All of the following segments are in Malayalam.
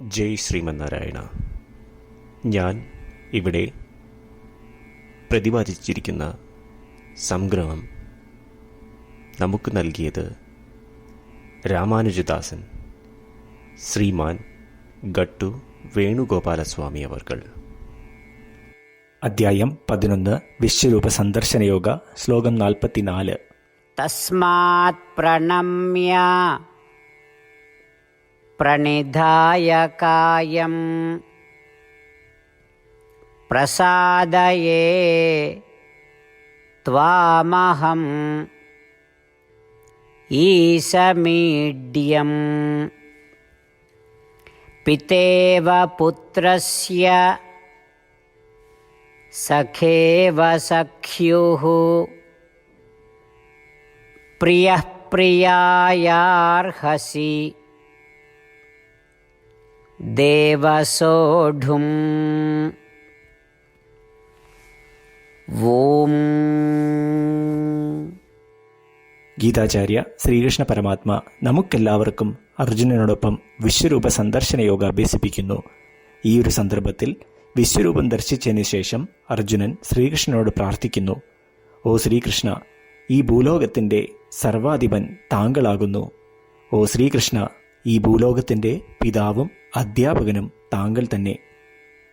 ജയ് ശ്രീമന്നാരായണ. ഞാൻ ഇവിടെ പ്രതിപാദിച്ചിരിക്കുന്ന സംഗ്രഹം നമുക്ക് നൽകിയത് രാമാനുജദാസൻ ശ്രീമാൻ ഗട്ടു വേണുഗോപാലസ്വാമി അവർകൾ. അധ്യായം പതിനൊന്ന് വിശ്വരൂപ സന്ദർശനയോഗ ശ്ലോകം നാൽപ്പത്തിനാല്. തസ്മാത് പ്രണമ്യ प्रणिधाय कायं प्रसादये त्वामहम्। ईशमीड्यम्। पितेव पुत्रस्य सखेव सख्युः। प्रियः प्रियायार्हसि देवसोढुम् ॐ ഗീതാചാര്യ ശ്രീകൃഷ്ണ പരമാത്മ നമുക്കെല്ലാവർക്കും അർജുനനോടൊപ്പം വിശ്വരൂപ സന്ദർശന യോഗ അഭ്യസിപ്പിക്കുന്നു ഈ ഒരു സന്ദർഭത്തിൽ വിശ്വരൂപം ദർശിച്ചതിന് ശേഷം അർജുനൻ ശ്രീകൃഷ്ണനോട് പ്രാർത്ഥിക്കുന്നു ഓ ശ്രീകൃഷ്ണ ഈ ഭൂലോകത്തിൻ്റെ സർവാധിപൻ താങ്കളാകുന്നു ഓ ശ്രീകൃഷ്ണ ഈ ഭൂലോകത്തിൻ്റെ പിതാവും അധ്യാപകനും താങ്കൾ തന്നെ.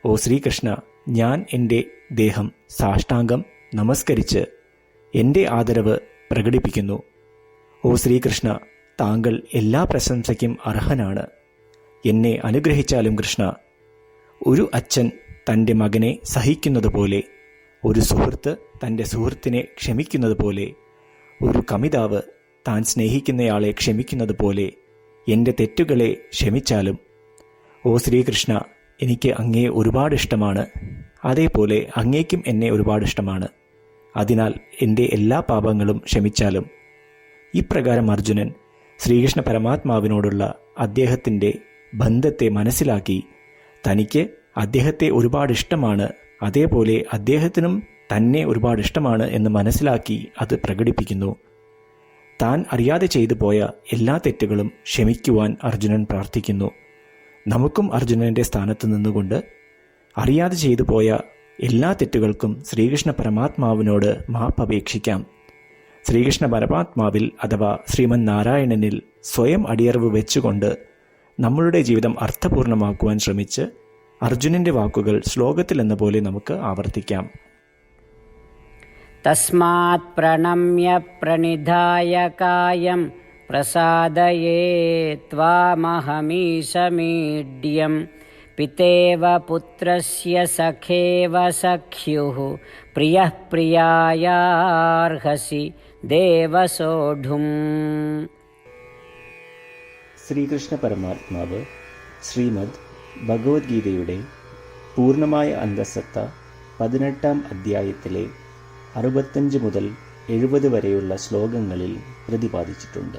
ഓ ശ്രീകൃഷ്ണ ഞാൻ എന്റെ ദേഹം സാഷ്ടാംഗം നമസ്കരിച്ച് എന്റെ ആദരവ് പ്രകടിപ്പിക്കുന്നു. ഓ ശ്രീകൃഷ്ണ താങ്കൾ എല്ലാ പ്രശംസയ്ക്കും അർഹനാണ്. എന്നെ അനുഗ്രഹിച്ചാലും കൃഷ്ണ ഒരു അച്ഛൻ തന്റെ മകനെ സഹിക്കുന്നത് പോലെ ഒരു സുഹൃത്ത് തന്റെ സുഹൃത്തിനെ ക്ഷമിക്കുന്നത് പോലെ ഒരു കമിതാവ് താൻ സ്നേഹിക്കുന്നയാളെ ക്ഷമിക്കുന്നത് പോലെ എന്റെ തെറ്റുകളെ ക്ഷമിച്ചാലും ഓ ശ്രീകൃഷ്ണ എനിക്ക് അങ്ങേ ഒരുപാട് ഇഷ്ടമാണ്. അതേപോലെ അങ്ങേക്കും എന്നെ ഒരുപാട് ഇഷ്ടമാണ്. അതിനാൽ എന്റെ എല്ലാ പാപങ്ങളും ക്ഷമിച്ചാലും. ഇപ്രകാരം അർജുനൻ ശ്രീകൃഷ്ണ പരമാത്മാവിനോടുള്ള അദ്ദേഹത്തിന്റെ ബന്ധത്തെ മനസ്സിലാക്കി തനിക്ക് അദ്ദേഹത്തെ ഒരുപാട് ഇഷ്ടമാണ് അതേപോലെ അദ്ദേഹത്തിനും തന്നെ ഒരുപാട് ഇഷ്ടമാണ് എന്ന് മനസ്സിലാക്കി അത് പ്രകടിപ്പിക്കുന്നു. താൻ അറിയാതെ ചെയ്തു പോയ എല്ലാ തെറ്റുകളും ക്ഷമിക്കുവാൻ അർജുനൻ പ്രാർത്ഥിക്കുന്നു. നമുക്കും അർജുനന്റെ സ്ഥാനത്ത് നിന്നുകൊണ്ട് അറിയാതെ ചെയ്തു പോയ എല്ലാ തെറ്റുകൾക്കും ശ്രീകൃഷ്ണ പരമാത്മാവിനോട് മാപ്പ് അപേക്ഷിക്കാം ശ്രീകൃഷ്ണ പരമാത്മാവിൽ അഥവാ ശ്രീമൻ നാരായണനിൽ സ്വയം അടിയറിവ് വെച്ചുകൊണ്ട് നമ്മളുടെ ജീവിതം അർത്ഥപൂർണമാക്കുവാൻ ശ്രമിച്ച് അർജുനന്റെ വാക്കുകൾ ശ്ലോകത്തിലെന്ന പോലെ നമുക്ക് ആവർത്തിക്കാം. തസ്മാത് പ്രണമ്യ പ്രണിധായ കായം प्रसादये त्वामहमीशमीड्यं पितेव पुत्रस्य सखेव सख्युः प्रियः प्रियायार्हसि देवसोढुम् ശ്രീകൃഷ്ണ പരമാത്മാവ് ശ്രീമദ് ഭഗവത്ഗീതയുടെ പൂർണ്ണമായ അന്തസത്ത പതിനെട്ടാം അധ്യായത്തിലെ അറുപത്തഞ്ച് മുതൽ എഴുപത് വരെയുള്ള ശ്ലോകങ്ങളിൽ പ്രതിപാദിച്ചിട്ടുണ്ട്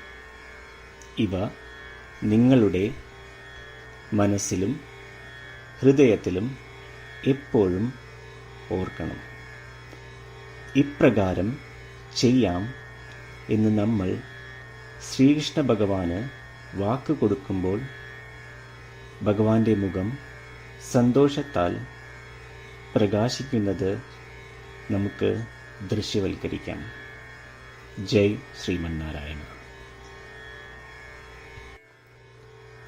ഇവ നിങ്ങളുടെ മനസ്സിലും ഹൃദയത്തിലും എപ്പോഴും ഓർക്കണം. ഇപ്രകാരം ചെയ്യാം എന്ന് നമ്മൾ ശ്രീകൃഷ്ണ ഭഗവാന് വാക്ക് കൊടുക്കുമ്പോൾ ഭഗവാന്റെ മുഖം സന്തോഷത്താൽ പ്രകാശിക്കുന്നത് നമുക്ക് ദൃശ്യവൽക്കരിക്കാം. ജയ് ശ്രീമന്നാരായണ.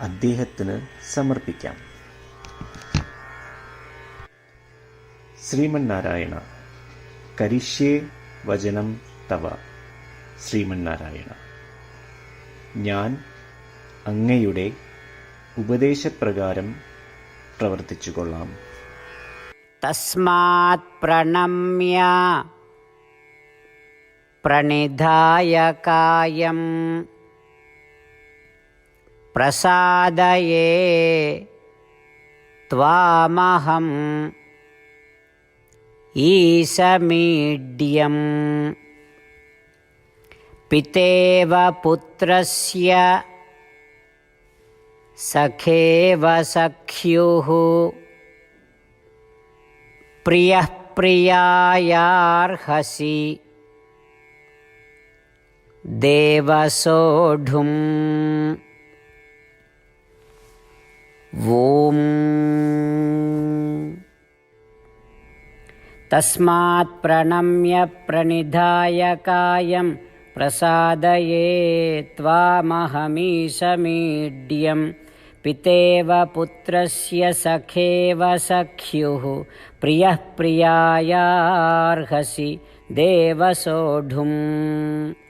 അദ്ദേഹത്തിന് സമർപ്പിക്കാം ശ്രീമന്നാരായണ കരിഷ്യേ വചനം തവ ശ്രീമന്നാരായണ ഞാൻ അങ്ങയുടെ ഉപദേശപ്രകാരം പ്രവർത്തിച്ചു കൊള്ളാം तस्मात् प्रणम्य प्रणिधाय कायं प्रसादये त्वामहम् ईशमीड्यम्। पितेव पुत्रस्य सखेव सख्युः। प्रियः प्रियायार्हसि देवसोढुम् ॐ तस्मात् प्रणम्य प्रणिधाय कायं प्रसादये त्वामहमीशमीड्यं। पितेव पुत्रस्य सखेव सख्युः। प्रियः प्रियायार्हसि देवसोढुम्